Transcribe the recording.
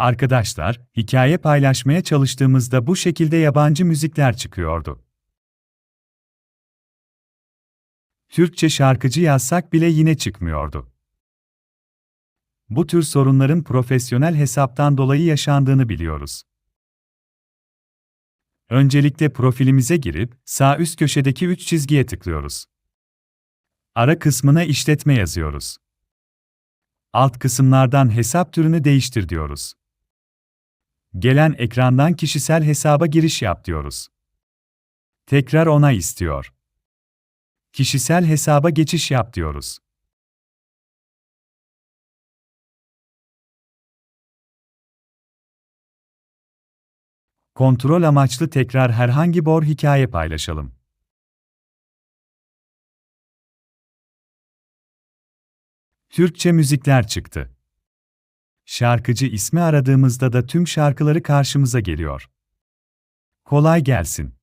Arkadaşlar, hikaye paylaşmaya çalıştığımızda bu şekilde yabancı müzikler çıkıyordu. Türkçe şarkıcı yazsak bile yine çıkmıyordu. Bu tür sorunların profesyonel hesaptan dolayı yaşandığını biliyoruz. Öncelikle profilimize girip sağ üst köşedeki 3 çizgiye tıklıyoruz. Ara kısmına işletme yazıyoruz. Alt kısımlardan hesap türünü değiştir diyoruz. Gelen ekrandan kişisel hesaba giriş yap diyoruz. Tekrar onay istiyor. Kişisel hesaba geçiş yap diyoruz. Kontrol amaçlı tekrar herhangi bir hikaye paylaşalım. Türkçe müzikler çıktı. Şarkıcı ismi aradığımızda da tüm şarkıları karşımıza geliyor. Kolay gelsin.